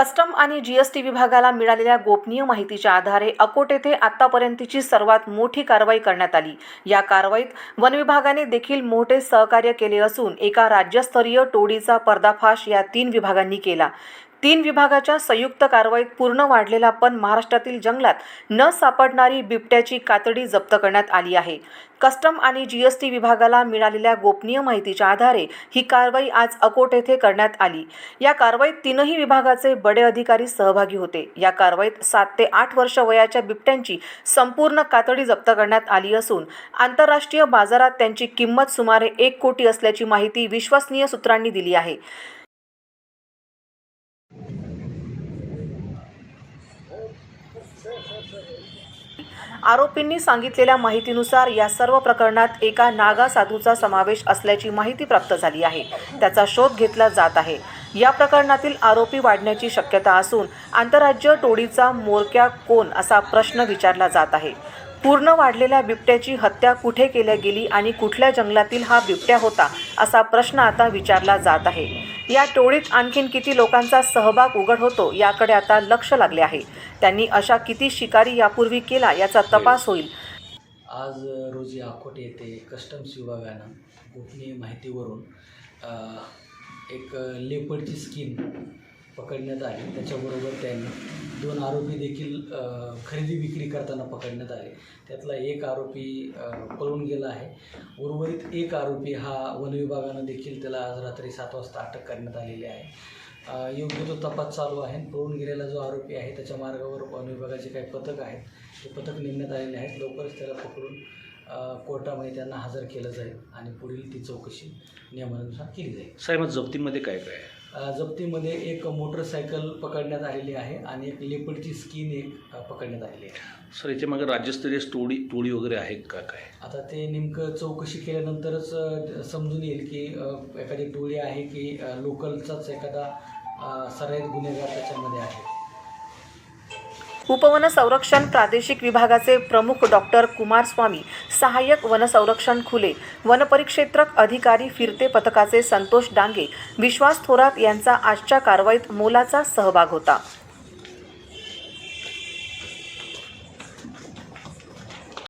Custom आणि GST विभागाला मिळालेल्या गोपनीय माहितीच्या आधारे अकोट येथे आतापर्यंतची सर्वात मोठी कारवाई करण्यात आली. या कारवाईत वन विभागाने देखील मोठे सहकार्य केले असून एका राज्यस्तरीय टोळीचा पर्दाफाश या तीन विभागांनी केला. तीन विभागाच्या संयुक्त कारवाईत पूर्ण वाढलेला पण महाराष्ट्रातील जंगलात न सापडणारी बिबट्याची कातडी जप्त करण्यात आली आहे. कस्टम आणि जीएसटी विभागाला मिळालेल्या गोपनीय माहितीच्या आधारे ही कारवाई आज अकोट येथे करण्यात आली. या कारवाईत तीनही विभागाचे बडे अधिकारी सहभागी होते. या कारवाईत सात ते आठ वर्ष वयाच्या बिबट्यांची संपूर्ण कातडी जप्त करण्यात आली असून आंतरराष्ट्रीय बाजारात त्यांची किंमत सुमारे एक कोटी असल्याची माहिती विश्वसनीय सूत्रांनी दिली आहे. आरोपींनी सांगितलेल्या माहितीनुसार या सर्व प्रकरणात एका नागा साधूचा समावेश असल्याची माहिती प्राप्त झाली आहे. त्याचा शोध घेतला जात आहे. या प्रकरणातील आरोपी वाढण्याची शक्यता असून आंतरराज्य टोळीचा मोरक्या कोण असा प्रश्न विचारला जात आहे. पूर्ण वाढलेल्या बिबट्याची हत्या कुठे केल्या गेली आणि कुठल्या जंगलातील हा बिबट्या होता असा प्रश्न आता विचारला जात आहे. या टोळीत आणखीन किती लोकांचा सहभाग उघड होतो याकडे आता लक्ष लागले आहे. त्यांनी अशा किती शिकारी यापूर्वी केला याचा तपास होईल. आज रोजी अकोट येथे कस्टम्स विभागानं गोपनीय माहितीवरून एक लेपडची स्किन पकडण्यात आली. त्याच्याबरोबर त्यांनी दोन आरोपी देखील खरेदी विक्री करताना पकडण्यात आले. त्यातला एक आरोपी पळून गेला आहे. उर्वरित एक आरोपी हा वन विभागानं देखील त्याला आज रात्री सात वाजता अटक करण्यात आलेली आहे. योग्य तो तपास चालू आहे. पळून गेलेला जो आरोपी आहे त्याच्या मार्गावर वन विभागाचे काही पथक आहेत. ते पथक नेमण्यात आलेले आहेत. लवकरच त्याला पकडून कोर्टामध्ये त्यांना हजर केलं जाईल आणि पुढील ती चौकशी नियमानुसार केली जाईल. साहेब मग जप्तीमध्ये काय काय आहे? जप्तीमध्ये एक मोटरसायकल पकडण्यात आलेली आहे आणि एक लेपर्डची स्किन एक पकडण्यात आलेली आहे. सर याच्या मागे राज्यस्तरीय टोळी टोळी वगैरे आहे का काय? आता ते नेमकं चौकशी केल्यानंतरच समजून येईल की एखादी टोळी आहे की लोकलचाच एखादा सराईत गुन्हेगार त्याच्यामध्ये आहे. उपवन संरक्षण प्रादेशिक विभागाचे प्रमुख डॉक्टर कुमारस्वामी सहाय्यक वनसंरक्षण खुले वनपरिक्षेत्रक अधिकारी फिरते पथकाचे संतोष डांगे विश्वास थोरात यांचा आजच्या कारवाईत मोलाचा सहभाग होता.